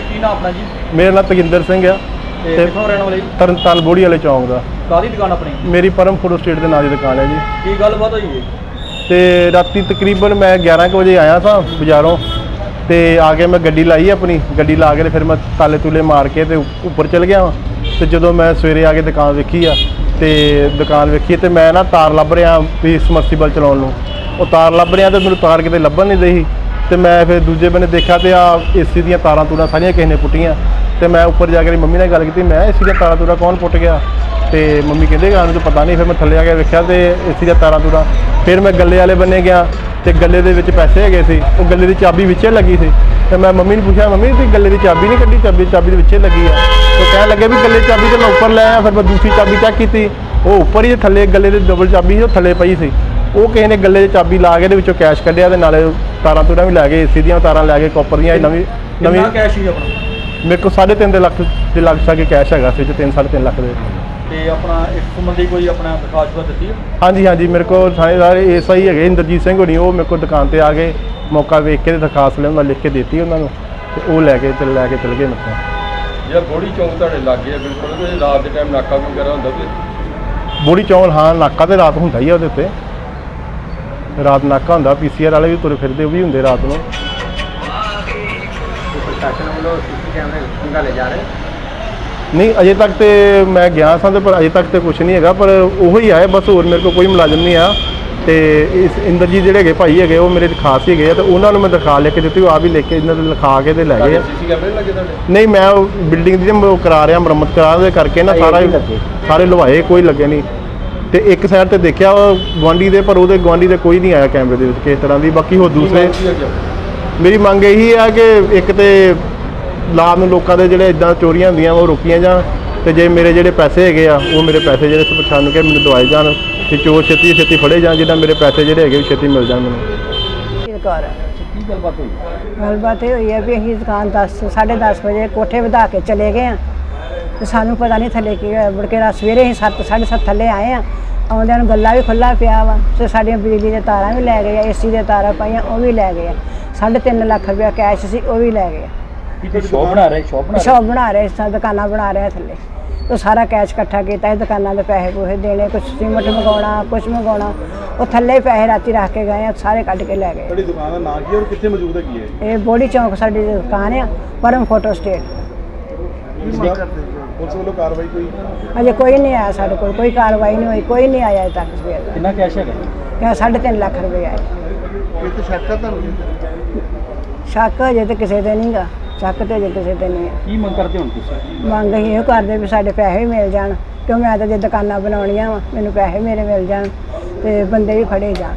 ਨਾਮ ਆਪਣਾ ਜੀ? ਮੇਰਾ ਨਾਮ ਤਗਿੰਦਰ ਸਿੰਘ ਆ। ਤੇ ਤੇ ਕਿੱਥੋਂ ਰਹਿਣ ਵਾਲੇ ਜੀ? ਤਰਨਤਾਰਨ ਬੋੜੀ ਵਾਲੇ ਚੌਂਕ ਦਾ। ਕਾਦੀ ਦੁਕਾਨ ਆਪਣੀ? ਮੇਰੀ ਪਰਮ ਫੋਟੋ ਸਟੇਟ ਦੇ ਨਾਂ ਦੀ ਦੁਕਾਨ ਹੈ ਜੀ। ਕੀ ਗੱਲਬਾਤ ਹੋਈ ਹੈ ਤੇ ਰਾਤੀ ਤਕਰੀਬਨ ਮੈਂ 11 ਕੁ ਵਜੇ ਆਇਆ ਸਾਂ ਬਾਜ਼ਾਰੋਂ। ਤੇ ਆ ਕੇ ਮੈਂ ਗੱਡੀ ਲਾਈ ਆਪਣੀ। ਗੱਡੀ ਲਾ ਕੇ ਤੇ ਫਿਰ ਮੈਂ ਤਾਲੇ ਤੂਲੇ ਮਾਰ ਕੇ ਤੇ ਉ- ਉੱਪਰ ਚਲ ਗਿਆ ਵਾਂ। ਤੇ ਜਦੋਂ ਮੈਂ ਸਵੇਰੇ ਆ ਕੇ ਦੁਕਾਨ ਵੇਖੀ ਆ ਤੇ ਦੁਕਾਨ ਵੇਖੀ ਤੇ ਮੈਂ ਨਾ ਤਾਰ ਲੱਭ ਰਿਹਾ ਵੀ ਸਮਰਸੀਬਲ ਚਲਾਉਣ ਨੂੰ। ਉਹ ਤਾਰ ਲੱਭ ਰਿਹਾ ਤੇ ਮੈਨੂੰ ਤਾਰ ਕਿਤੇ ਲੱਭਣ ਨਹੀਂ ਰਹੀ ਤੇ ਮੈਂ ਫਿਰ ਦੂਜੇ ਬੰਨੇ ਦੇਖਿਆ ਤੇ ਆ ਏਸੀ ਦੀਆਂ ਤਾਰਾਂ ਤੂੜਾਂ ਸਾਰੀਆਂ ਕਿਸੇ ਨੇ ਪੁੱਟੀਆਂ। ਤੇ ਮੈਂ ਉੱਪਰ ਜਾ ਕੇ ਮੰਮੀ ਨਾਲ ਗੱਲ ਕੀਤੀ, ਮੈਂ ਏਸੀ ਦੀਆਂ ਤਾਰਾਂ ਤੂਰਾਂ ਕੌਣ ਪੁੱਟ ਗਿਆ? ਤੇ ਮੰਮੀ ਕਹਿੰਦੇ ਕਿ ਸਾਨੂੰ ਤਾਂ ਪਤਾ ਨਹੀਂ, ਫਿਰ ਮੈਂ ਥੱਲੇ ਆ ਕੇ ਵੇਖਿਆ ਤੇ ਏਸੀ ਦੀਆਂ ਤਾਰਾਂ ਤੂੜਾਂ ਫਿਰ ਮੈਂ ਗੱਲੇ ਵਾਲੇ ਬੰਨੇ ਗਿਆ ਤੇ ਗੱਲੇ ਦੇ ਵਿੱਚ ਪੈਸੇ ਹੈਗੇ ਸੀ, ਉਹ ਗੱਲੇ ਦੀ ਚਾਬੀ ਵਿੱਚੇ ਲੱਗੀ ਸੀ। ਤੇ ਮੈਂ ਮੰਮੀ ਨੂੰ ਪੁੱਛਿਆ, ਮੰਮੀ, ਤੁਸੀਂ ਗੱਲੇ ਦੀ ਚਾਬੀ ਨਹੀਂ ਕੱਢੀ? ਚਾਬੀ ਚਾਬੀ ਦੇ ਵਿੱਚੇ ਲੱਗੀ ਆ। ਤੇ ਕਹਿਣ ਲੱਗੇ ਵੀ ਗੱਲੇ ਦੀ ਚਾਬੀ ਤੇ ਮੈਂ ਉੱਪਰ ਲੈ ਆਇਆ, ਫਿਰ ਮੈਂ ਦੂਸਰੀ ਚਾਬੀ ਚੈੱਕ ਕੀਤੀ। ਉਹ ਉੱਪਰ ਹੀ ਥੱਲੇ ਗੱਲੇ ਦੇ ਡਬਲ ਚਾਬੀ ਸੀ, ਉਹ ਥੱਲੇ ਪਈ ਸੀ। ਉਹ ਕਿਸੇ ਨੇ ਗੱਲੇ 'ਚ ਚਾਬੀ ਲਾ ਕੇ ਦੇ ਵਿੱਚੋਂ ਕੈਸ਼ ਕੱਢਿਆ ਤੇ ਨਾਲੇ ਤਾਰਾਂ ਤੂਰਾਂ ਵੀ ਲੈ ਗਏ ਏਸੀ ਦੀਆਂ ਤਾਰਾਂ ਲੈ ਗਏ ਕਾਪਰ ਦੀਆਂ ਨਵੀਂ ਨਵੀਂ ਕਿੰਨਾ ਕੈਸ਼ ਸੀ ਆਪਣਾ? ਮੇਰੇ ਕੋਲ 3.5 ਲੱਖ ਦੇ ਲੱਖ ਸਾਕੇ ਕੈਸ਼ ਹੈਗਾ ਸੀ ਜੋ 3.5 ਲੱਖ ਦੇ। ਤੇ ਆਪਣਾ ਇਸ ਸੰਬੰਧੀ ਕੋਈ ਆਪਣਾ ਦਰਖਾਸਤ ਦਿੱਤੀ ਹੈ? ਹਾਂਜੀ ਹਾਂਜੀ ਮੇਰੇ ਕੋਲ ਥਾਣੇਦਾਰ ਐਸਆਈ ਹੈਗੇ ਇੰਦਰਜੀਤ ਸਿੰਘ ਹੋਣੀ ਉਹ ਮੇਰੇ ਕੋਲ ਦੁਕਾਨ ਤੇ ਆ ਗਏ ਮੌਕਾ ਵੇਖ ਕੇ ਤੇ ਦਰਖਾਸਤ ਲੈ ਮੈਂ ਲਿਖ ਕੇ ਦਿੱਤੀ ਉਹਨਾਂ ਨੂੰ ਤੇ ਉਹ ਲੈ ਕੇ ਤੇ ਲੈ ਕੇ ਚਲ ਗਏ ਮੇਰੇ ਤੋਂ ਜਿਹੜਾ ਬੋੜੀ ਚੌਂਕ ਤੁਹਾਡੇ ਲਾਗੇ ਆ ਬਿਲਕੁਲ ਤੇ ਰਾਤ ਦੇ ਟਾਈਮ ਨਾਕਾ ਵਗੈਰਾ ਹੁੰਦਾ ਤੇ ਬੋੜੀ ਚੌਲ ਹਾਂ ਨਾਕਾ ਤੇ ਰਾਤ ਹੁੰਦਾ ਹੀ ਆ ਉਹਦੇ ਉੱਤੇ। ਰਾਤ ਨਾਕਾ ਹੁੰਦਾ ਪੀਸੀਆਰ ਵਾਲੇ ਵੀ ਤੁਰੇ ਫਿਰਦੇ ਉਹ ਵੀ ਹੁੰਦੇ ਰਾਤ ਨੂੰ। ਪ੍ਰਸ਼ਾਸਨ ਵੱਲੋਂ ਸੀਸੀ ਕੈਮਰੇ ਖੰਗਾਲੇ ਜਾ ਰਹੇ ਨਹੀਂ ਅਜੇ ਤੱਕ ਤੇ ਮੈਂ ਗਿਆ ਸਾਂ ਤੇ ਪਰ ਅਜੇ ਤੱਕ ਤੇ ਕੁਝ ਨਹੀਂ ਹੈਗਾ ਪਰ ਉਹੋ ਹੀ ਆਏ ਬਸ ਹੋਰ ਮੇਰੇ ਕੋਲ ਕੋਈ ਮੁਲਾਜ਼ਮ ਨਹੀਂ ਆ। ਤੇ ਇਸ ਇੰਦਰਜੀਤ ਜਿਹੜੇ ਹੈਗੇ ਭਾਈ ਹੈਗੇ ਉਹ ਮੇਰੇ ਖਾਸ ਹੀ ਹੈਗੇ ਆ ਤੇ ਉਹਨਾਂ ਨੂੰ ਮੈਂ ਦਰਖਾਸਤ ਲਿਖ ਕੇ ਦਿੱਤੀ ਉਹ ਆ ਵੀ ਲਿਖ ਕੇ ਇਹਨਾਂ ਦੇ ਲਿਖਾ ਕੇ ਤੇ ਲੈ ਗਏ। ਆ ਸੀਸੀ ਕੈਮਰੇ ਨੀ ਲੱਗੇ ਤੁਹਾਡੇ? ਨਹੀਂ ਮੈਂ ਉਹ ਬਿਲਡਿੰਗ ਦੀ ਮੈਂ ਉਹ ਕਰਾ ਰਿਹਾ ਮੁਰੰਮਤ ਕਰਾ ਦੇ ਕਰਕੇ ਨਾ ਸਾਰਾ ਹੀ- ਸਾਰੇ ਲਵਾਏ ਕੋਈ ਲੱਗੇ ਨਹੀਂ। ਤੇ ਇੱਕ ਸਾਈਡ ਤੇ ਦੇਖਿਆ ਉਹ ਗਵਾਂਡੀ ਦੇ ਪਰ ਉਹਦੇ ਗਵਾਂਡੀ ਦੇ ਕੋਈ ਨਹੀਂ ਆਇਆ ਕੈਮਰੇ ਦੇ ਵਿੱਚ ਕਿਸੇ ਤਰ੍ਹਾਂ ਦੀ। ਬਾਕੀ ਹੋਰ ਦੂਸਰੇ? ਮੇਰੀ ਮੰਗ ਇਹੀ ਆ ਕਿ ਇੱਕ ਤੇ ਲਾਭ ਨੂੰ ਲੋਕਾਂ ਦੇ ਜਿਹੜੇ ਇਦਾਂ ਚੋਰੀਆਂ ਹੁੰਦੀਆਂ ਉਹ ਰੋਕੀਆਂ ਜਾਣ ਤੇ ਜੇ ਮੇਰੇ ਜਿਹੜੇ ਪੈਸੇ ਹੈਗੇ ਆ ਉਹ ਮੇਰੇ ਪੈਸੇ ਜਿਹੜੇ ਪਛਾਣ ਕੇ ਮੈਨੂੰ ਦਵਾਏ ਜਾਣ ਤੇ ਚੋਰ ਛੇਤੀ ਛੇਤੀ ਫੜੇ ਜਾਣ ਜਿੱਦਾਂ ਮੇਰੇ ਪੈਸੇ ਜਿਹੜੇ ਹੈਗੇ ਛੇਤੀ ਮਿਲ ਜਾਣ ਮੈਨੂੰ। ਕੌਰ ਕੀ ਗੱਲਬਾਤ ਹੋਈ? ਗੱਲਬਾਤ ਇਹ ਹੋਈ ਹੈ ਵੀ ਅਸੀਂ ਦੁਕਾਨ 10 10:30 ਵਜੇ ਕੋਠੇ ਵਧਾ ਕੇ ਚਲੇ ਗਏ ਆ। ਤੇ ਸਾਨੂੰ ਪਤਾ ਨਹੀਂ ਥੱਲੇ ਕੀ ਹੋਇਆ। ਮੁੜ ਕੇ ਰਾਤ ਸਵੇਰੇ ਅਸੀਂ 7 7:30 ਥੱਲੇ ਆਏ ਆ। ਆਉਂਦਿਆਂ ਨੂੰ ਗੱਲਾ ਵੀ ਖੁੱਲਾ ਪਿਆ ਵਾ। ਤੇ ਸਾਡੀਆਂ ਬਿਜਲੀ ਦੀਆਂ ਤਾਰਾਂ ਵੀ ਲੈ ਗਏ ਆ ਏਸੀ ਦੀਆਂ ਤਾਰਾਂ ਪਾਈਆਂ ਉਹ ਵੀ ਲੈ ਗਏ ਆ। 3.5 ਲੱਖ ਰੁਪਇਆ ਕੈਸ਼ ਸੀ ਉਹ ਵੀ ਲੈ ਗਏ ਆ। ਕੀ ਤੁਸੀਂ ਸ਼ੌਪ ਬਣਾ ਰਹੇ? ਸ਼ੌਪ ਬਣਾ ਰਹੇ? ਸ਼ੌਪ ਬਣਾ ਰਹੇ ਸਾਂ ਦੁਕਾਨਾਂ ਬਣਾ ਰਹੇ ਆ ਥੱਲੇ। ਉਹ ਸਾਰਾ ਕੈਸ਼ ਇਕੱਠਾ ਕੀਤਾ ਇਹ ਦੁਕਾਨਾਂ ਦੇ ਪੈਸੇ ਪੂਸੇ ਦੇਣੇ ਕੁਝ ਸੀਮਟ ਮੰਗਾਉਣਾ ਕੁਝ ਮੰਗਾਉਣਾ। ਉਹ ਥੱਲੇ ਹੀ ਪੈਸੇ ਰਾਤੀ ਰੱਖ ਕੇ ਗਏ ਆ ਸਾਰੇ ਕੱਢ ਕੇ ਲੈ ਗਏ ਤੁਹਾਡੀ ਦੁਕਾਨ ਦਾ ਨਾਂ ਕੀ ਹੈ ਔਰ ਕਿੱਥੇ ਮੌਜੂਦ ਹੈਗੀ ਹੈ? ਇਹ ਬੋਡੀ ਚੌਂਕ ਸਾਡੀ ਦੁਕਾਨ ਆ ਪਰਮ ਫੋਟੋ ਸਟੇਟ। ਇਸ ਵਾਰ ਪੁਲਿਸ ਵੱਲੋਂ ਕਾਰਵਾਈ ਕੋਈ? ਅਜੇ ਕੋਈ ਨਹੀਂ ਆਇਆ ਸਾਡੇ ਕੋਲ ਕੋਈ ਕਾਰਵਾਈ ਨਹੀਂ ਹੋਈ ਕੋਈ ਨਹੀਂ ਆਇਆ ਅਜੇ ਤੱਕ ਸਵੇਰ ਦਾ ਕਿੰਨਾ ਕੈਸ਼ ਹੈਗਾ? ਕਿਹਾ 3.5 ਲੱਖ ਰੁਪਏ ਆਏ। ਕਿਤੇ ਸ਼ੱਕ ਆ ਤੁਹਾਨੂੰ? ਸ਼ੱਕ ਅਜੇ ਤੇ ਕਿਸੇ ਤੇ ਨਹੀਂਗਾ ਸ਼ੱਕ ਤੇ ਅਜੇ ਕਿਸੇ ਤੇ ਨਹੀਂ ਹੈ ਕੀ ਮੰਗ ਕਰਦੇ ਹੋ ਹੁਣ ਤੁਸੀਂ? ਮੰਗ ਅਸੀਂ ਇਹੋ ਕਰਦੇ ਵੀ ਸਾਡੇ ਪੈਸੇ ਵੀ ਮਿਲ ਜਾਣ ਕਿਉਂ ਮੈਂ ਤਾਂ ਜੇ ਦੁਕਾਨਾਂ ਬਣਾਉਣੀਆਂ ਵਾ ਮੈਨੂੰ ਪੈਸੇ ਮੇਰੇ ਮਿਲ ਜਾਣ ਤੇ ਬੰਦੇ ਵੀ ਫੜੇ ਜਾਣ।